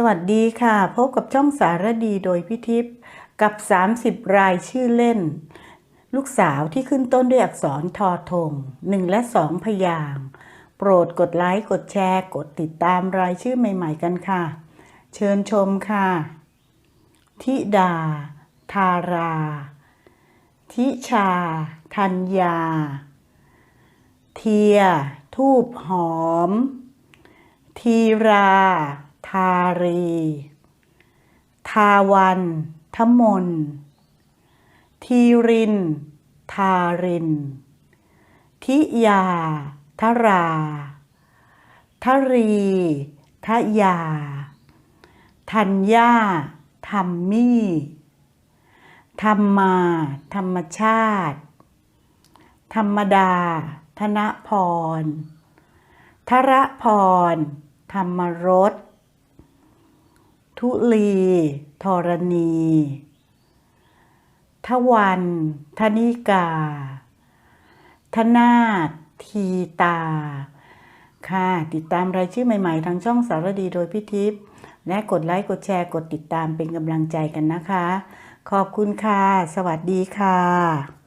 สวัสดีค่ะ พบกับช่องสารดีโดยพิทิพย์กับ 30 รายชื่อเล่น ลูกสาวที่ขึ้นต้นด้วยอักษรทอทงหนึ่งและสองพยาง โปรดกดไลค์กดแชร์ กดติดตามรายชื่อใหม่ๆกันค่ะ เชิญชมค่ะ ธิดา ทารา ทิชา ธัญญา เทีย ทูบหอม ทีรา ทารี ทาวันทมน ทีริน ทาริน ทิยา ทราทรี ทยา ธัญญาธรรมมีธรรมา ธรรมชาติ ธรรมดา ธนพร ทระพร ธรรมรส ทุลีธรณี ทวัน ธนิกา ธนาทีตา ค่ะ ติดตามรายชื่อใหม่ ๆ ทางช่องสารดีโดยพิทิพย์และกดไลค์ กดแชร์ กดติดตามเป็นกำลังใจกันนะคะ ขอบคุณค่ะ สวัสดีค่ะ